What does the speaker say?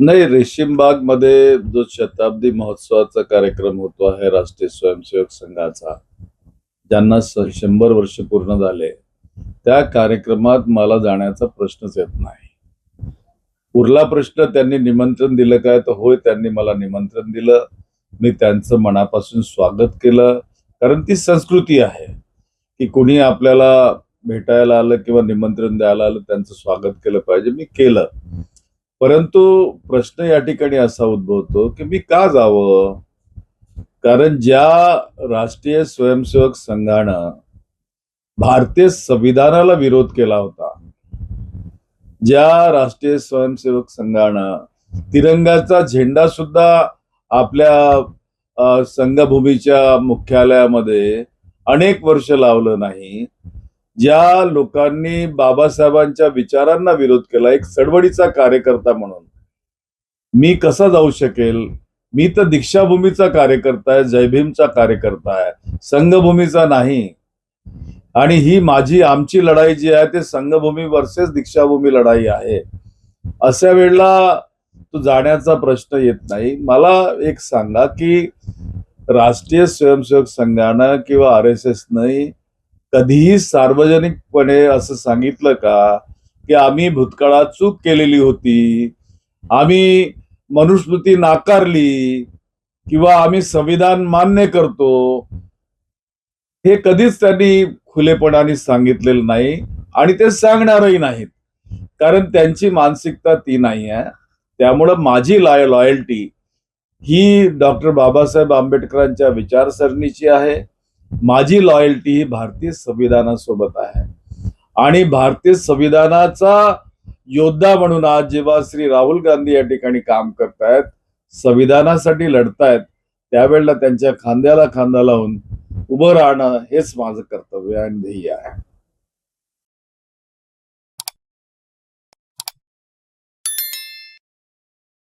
नाही रेशीमबागमध्ये जो शताब्दी महोत्सवाचा कार्यक्रम होतो आहे राष्ट्रीय स्वयंसेवक संघाचा ज्यांना शंभर वर्ष पूर्ण झाले त्या कार्यक्रमात मला जाण्याचा प्रश्नच येत नाही. उरला प्रश्न त्यांनी निमंत्रण दिलं काय? तर होय त्यांनी मला निमंत्रण दिलं. मी त्यांचं मनापासून स्वागत केलं. कारण ती संस्कृती आहे की कुणी आपल्याला भेटायला आलं किंवा निमंत्रण द्यायला आलं त्यांचं स्वागत केलं पाहिजे. मी केलं. परंतु प्रश्न या ठिकाणी असा उद्भवतो की मी का जावं? कारण ज्या राष्ट्रीय स्वयंसेवक संघानं भारतीय संविधानाला विरोध केला होता ज्या राष्ट्रीय स्वयंसेवक संघानं तिरंगाचा झेंडा सुद्धा आपल्या संघभूमीच्या मुख्यालयामध्ये अनेक वर्ष लावलं नाही ज्या लोकांनी बाबासाहेबांच्या विचारांना विरोध केला एक चळवळीचा कार्यकर्ता म्हणून. मी कसा जाऊ शकेल? मी तर दीक्षाभूमीचा कार्यकर्ता आहे जयभीमचा कार्यकर्ता आहे. संघभूमीचा नाही. आणि ही माझी आमची लढाई जी आहे ते संघभूमी वर्सेस दीक्षाभूमी लढाई आहे. अशा वेळेला तो जाण्याचा प्रश्न येत नाही. मला एक सांगा की राष्ट्रीय स्वयंसेवक संघानं किंवा आर एस एस कधीही सार्वजनिकपणे असं सांगितलं का की आम्ही भूतकाळात चूक केलेली होती आम्ही मनुस्मृती नाकारली किंवा आम्ही संविधान मान्य करतो हे कधीच त्यांनी खुलेपणाने सांगितलेलं नाही आणि ते सांगणारही नाहीत. कारण त्यांची मानसिकता ती नाही आहे. त्यामुळं माझी लॉय लॉयल्टी ही डॉक्टर बाबासाहेब आंबेडकरांच्या विचारसरणीची आहे. माझी लॉयल्टी ही भारतीय संविधानासोबत आहे. आणि भारतीय संविधानाचा योद्धा म्हणून आज जेव्हा श्री राहुल गांधी या ठिकाणी काम करतायत संविधानासाठी लढतायत त्यावेळेला त्यांच्या खांद्याला खांदा लावून उभं राहणं हेच माझं कर्तव्य आणि ध्येय आहे.